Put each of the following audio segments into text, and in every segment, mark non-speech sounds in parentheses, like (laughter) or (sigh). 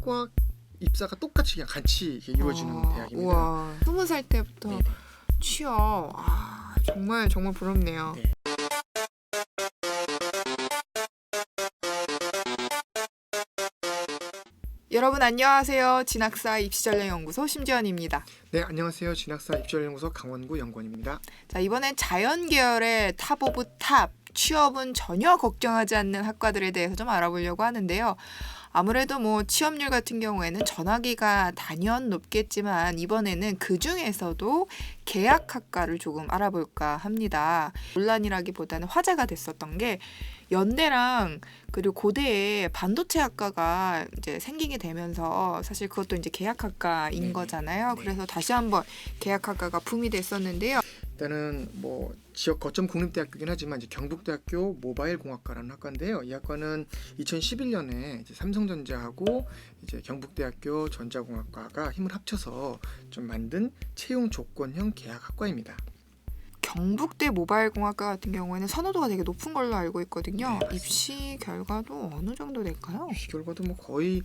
취업과 입사가 똑같이 그냥 같이 이루어지는 아, 대학입니다. 우와, 스무 살 때부터 네네. 취업. 아, 정말 정말 부럽네요. 네. 여러분 안녕하세요. 진학사 입시전략연구소 심지연입니다. 네, 안녕하세요. 진학사 입시연구소 강원구 연구원입니다. 자 이번엔 자연 계열의 탑 오브 탑 취업은 전혀 걱정하지 않는 학과들에 대해서 좀 알아보려고 하는데요. 아무래도 뭐 취업률 같은 경우에는 전화기가 단연 높겠지만 이번에는 그 중에서도 계약학과를 조금 알아볼까 합니다. 논란이라기보다는 화제가 됐었던 게 연대랑 그리고 고대에 반도체 학과가 이제 생기게 되면서 사실 그것도 이제 계약학과인 네네. 거잖아요. 네. 그래서 다시 한번 계약학과가 붐이 됐었는데요. 일단은 뭐 지역 거점 국립대학교긴 하지만 이제 경북대학교 모바일 공학과라는 학과인데요. 이 학과는 2011년에 이제 삼성전자하고 이제 경북대학교 전자공학과가 힘을 합쳐서 좀 만든 채용 조건형 계약 학과입니다. 경북대 모바일 공학 과 같은 경우에는 선호도가 되게 높은 걸로 알고 있거든요. 네. 입시 결과도 어느 정도 될까요? 이 결과도 뭐 거의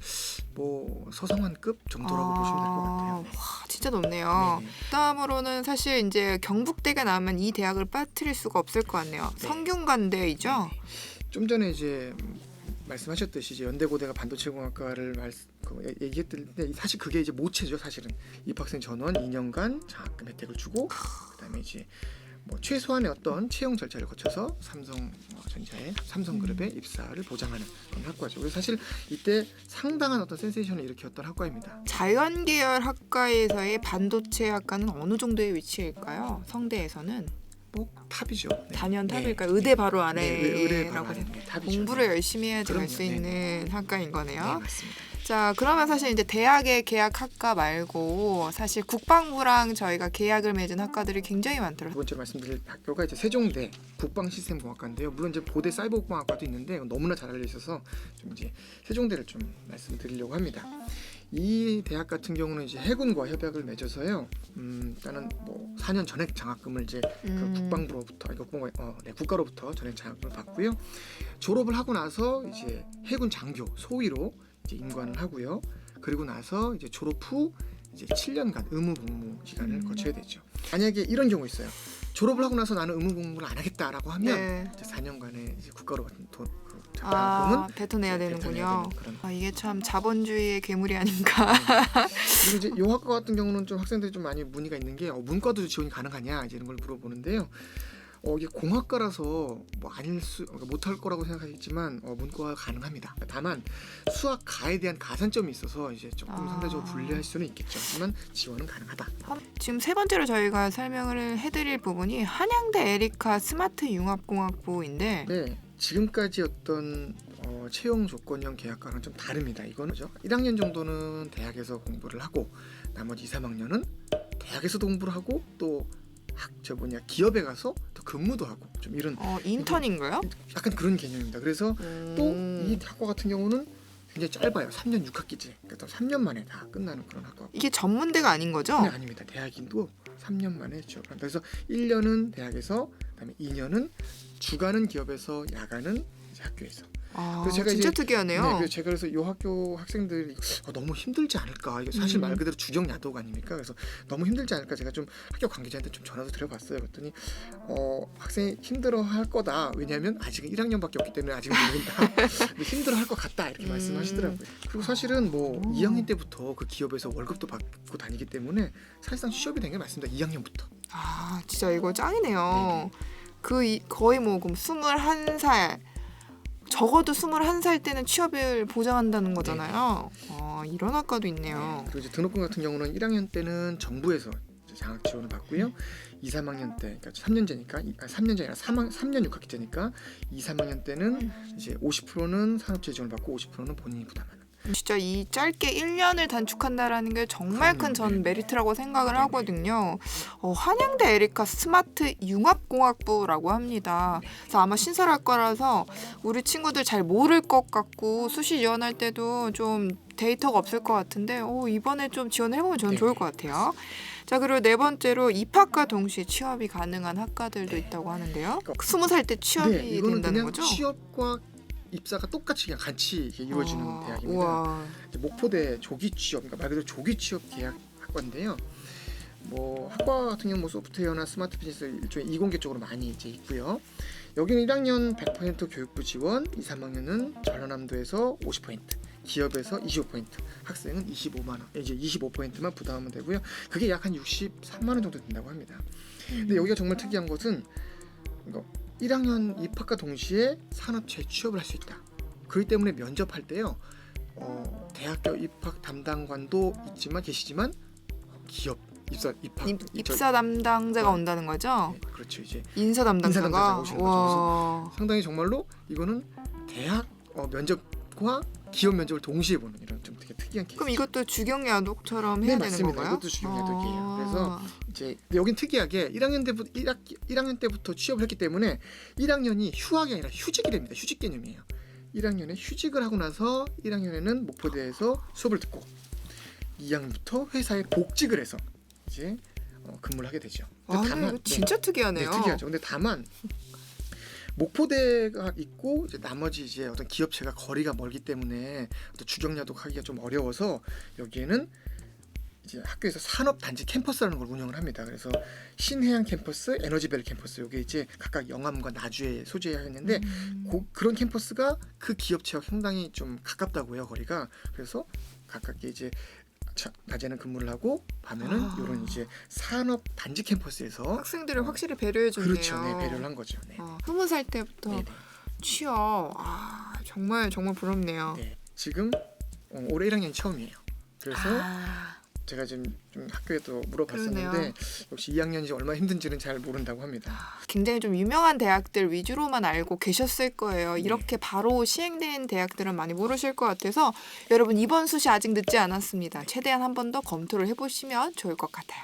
뭐 서성환급 정도라고 보시면 될 것 같아요. 와, 진짜 높네요. 네네. 다음으로는 사실 이제 경북대가 나오면 이 대학을 빠뜨릴 수가 없을 것 같네요. 네. 성균관대이죠. 좀 전에 이제 말씀하셨듯이 이제 연대고대가 반도체공학과를 말, 그 얘- 얘기했는데 사실 그게 이제 모체죠 사실은 입학생 전원 2년간 장학금 혜택을 주고 그다음에 이제 뭐 최소한의 어떤 채용 절차를 거쳐서 삼성전자의 삼성그룹의 입사를 보장하는 그런 학과죠. 그래서 사실 이때 상당한 어떤 센세이션을 일으켰던 학과입니다. 자연 계열 학과에서의 반도체 학과는 어느 정도의 위치일까요? 성대에서는 뭐 탑이죠. 네. 단연 네. 탑일까요? 의대 바로 네, 아래라고 네, 탑이죠. 공부를 열심히 해야지 갈 그럼요. 수 네, 있는 학과인 네, 거네요. 맞습니다. 자, 그러면 사실 이제 대학의 계약 학과 말고 사실 국방부랑 저희가 계약을 맺은 학과들이 굉장히 두 많더라고요. 번째 말씀드릴 학교가 이제 세종대 국방시스템공학과인데요. 물론 이제 고대 사이버공학과도 있는데 너무나 잘 알려 있어서 좀 이제 세종대를 좀 말씀드리려고 합니다. 이 대학 같은 경우는 이제 해군과 협약을 맺어서요. 음, 일단은 뭐 4년 전액 장학금을 이제 그 음, 국방부로부터 이거 국방 어, 네, 국가로부터 전액 장학금을 받고요. 졸업을 하고 나서 이제 해군 장교 소위로 임관을 하고요. 그리고 나서 이제 졸업 후 이제 7년간 의무 복무 기간을 음. 거쳐야 되죠. 만약에 이런 경우 있어요. 졸업을 하고 나서 나는 의무 복무를 안 하겠다라고 하면 네. 이제 4년간의 이제 국가로 받은 돈, 그 아, 뱉어내야 되는군요. 되는 아, 이게 참 자본주의의 괴물이 아닌가. 그리고 이제 요 학과 같은 경우는 좀 학생들이 좀 많이 문의가 있는 게 어, 문과도 지원이 가능하냐 이제 이런 걸 물어보는데요. 어, 이게 공학과라서 뭐 아닐 수 그러니까 못할 거라고 생각하겠지만 어, 문과가 가능합니다. 다만 수학 가에 대한 가산점이 있어서 이제 조금 아. 상대적으로 불리할 수는 있겠죠. 하지만 지원은 가능하다. 지금 세 번째로 저희가 설명을 해드릴 부분이 한양대 에리카 스마트 융합공학부인데 네, 지금까지 어떤 어, 채용 조건형 계약과는 좀 다릅니다. 이거는 죠 1학년 정도는 대학에서 공부를 하고 나머지 2, 3학년은 대학에서도 공부를 하고 또 학, 저 뭐냐 기업에 가서 또 근무도 하고 좀 이런 어, 인턴인가요? 약간 그런 개념입니다. 그래서 음. 또이 학과 같은 경우는 굉장히 짧아요. 3년 6학기제. 그러니까 3년 만에 다 끝나는 그런 학과. 이게 전문대가 아닌 거죠? 네, 아닙니다. 대학인도 3년 만에 취업을 한다. 그래서 1년은 대학에서 그다음에 2년은 주간은 기업에서 야간은 이제 학교에서. 아, 그래서 제가 진짜 이제- 특이하네요. 네, 그래서 제가 그래서 이 학교 학생들이 어, 너무 힘들지 않을까 이게 사실 음. 말 그대로 주경 야도가 아닙니까? 그래서 너무 힘들지 않을까 제가 좀 학교 관계자한테 좀 전화도 드려봤어요. 그랬더니 어, 학생이 힘들어할 거다. 왜냐하면 아직은 1학년밖에 없기 때문에 아직은 모른다. (laughs) 힘들어할 것 같다 이렇게 음. 말씀하시더라고요. 그리고 사실은 뭐 오. 2학년 때부터 그 기업에서 월급도 받고 다니기 때문에 사실상 취업이 된 게 맞습니다. 2학년부터. 아, 진짜 이거 짱이네요. 그 이, 거의 뭐 그럼 21살 적어도 21살 때는 취업을 보장한다는 거잖아요. 아, 이런 학과도 있네요. 그리고 이제 등록금 같은 경우는 1학년 때는 정부에서 이제 장학 지원을 받고요. 2, 3학년 때, 그러니까 3년제니까, 아, 3년제 아니라 3학, 3년 6학기제니까 2, 3학년 때는 이제 50%는 산업재 지원을 받고 50%는 본인이 부담하는. 진짜 이 짧게 1년을 단축한다라는 게 정말 큰전 그럼요. 메리트라고 생각을. 하거든요. 어, 한양대 에리카 스마트 융합공학부라고 합니다. 그래서 아마 신설학과라서 우리 친구들 잘 모를 것 같고 수시 지원할 때도 좀 데이터가 없을 것 같은데 오, 이번에 좀 지원을 해보면 저는 네. 좋을 것 같아요. 자 그리고 네 번째로 입학과 동시에 취업이 가능한 학과들도 네. 있다고 하는데요. 그러니까- 스무 살 때 취업이 네, 이거는 된다는 그냥 거죠? 취업과 입사가 똑같이 그냥 같이 이렇게 이루어지는 아, 대학입니다. 우와. 목포대 조기 취업, 그러니까 말 그대로 조기 취업 계약 학과인데요. 뭐 학과 같은 경우 뭐 소프트웨어나 스마트 비즈니스 일종의 이공계 쪽으로 많이 이제 있고요. 여기는 1학년 100% 교육부 지원, 2, 3학년은 전라남도에서 50%, 기업에서 25%, 학생은 25만 원, 이제 25%만 부담하면 되고요. 그게 약 한 63만 원 정도 된다고 합니다. 근데 여기가 정말 특이한 것은 이거 1학년 입학과 동시에 산업 재취업을 할 수 있다. 그렇기 때문에 면접할 때요. 어, 대학교 입학 담당관도 있지만 계시지만 어, 기업 입사 입학 입, 저- 입사 담당자가 온다는 거죠? 네, 그렇죠 이제 인사 담당자가. 담당자가 오시는 거죠. 와. 상당히 정말로 이거는 대학 어, 면접과 기업 면접을 동시에 보는 이런 좀 되게 특이한 케이스. 그럼 이것도 주경 야독처럼 해야 네, 되는 맞습니다. 건가요? 이것도 주경 야독이에요. 아. 그래서 이제 여긴 특이하게 1학년 때부터 1학기 1학년 때부터 취업을 했기 때문에 1학년이 휴학이 아니라 휴직이 됩니다. 휴직 개념이에요. 1학년에 휴직을 하고 나서 1학년에는 목포대에서 수업을 듣고 2학년부터 회사에 복직을 해서 이제 어, 근무를 하게 되죠. 와, 근데 근데 이거 진짜 특이하네요. 네, 특이하죠. 근데 다만 목포대가 있고 이제 나머지 이제 어떤 기업체가 거리가 멀기 때문에 어떤 주경야독 하기가 좀 어려워서 여기에는 이제 학교에서 산업 단지 캠퍼스라는 걸 운영을 합니다. 그래서 신해양 캠퍼스, 에너지밸리 캠퍼스 여기 이제 각각 영암과 나주에 소재하였는데 음. 고- 그런 캠퍼스가 그 기업체와 상당히 좀 가깝다고요 거리가 그래서 각각 이제 차- 낮에는 근무를 하고 밤에는 아. 이런 이제 산업 단지 캠퍼스에서 학생들을 확실히 배려해 주네요. 그렇죠, 네 배려를 한 거죠. 네. 어, 스무 살 때부터 네, 취업. 아 정말 정말 부럽네요. 네. 네. 지금 어, 올해 1학년 처음이에요. 그래서 아, 제가 지금 좀 학교에도 물어봤었는데 그러네요. 역시 2학년이 얼마나 힘든지는 잘 모른다고 합니다. 굉장히 좀 유명한 대학들 위주로만 알고 계셨을 거예요. 네. 이렇게 바로 시행된 대학들은 많이 모르실 것 같아서 여러분 이번 수시 아직 늦지 않았습니다. 최대한 한 번 더 검토를 해보시면 좋을 것 같아요.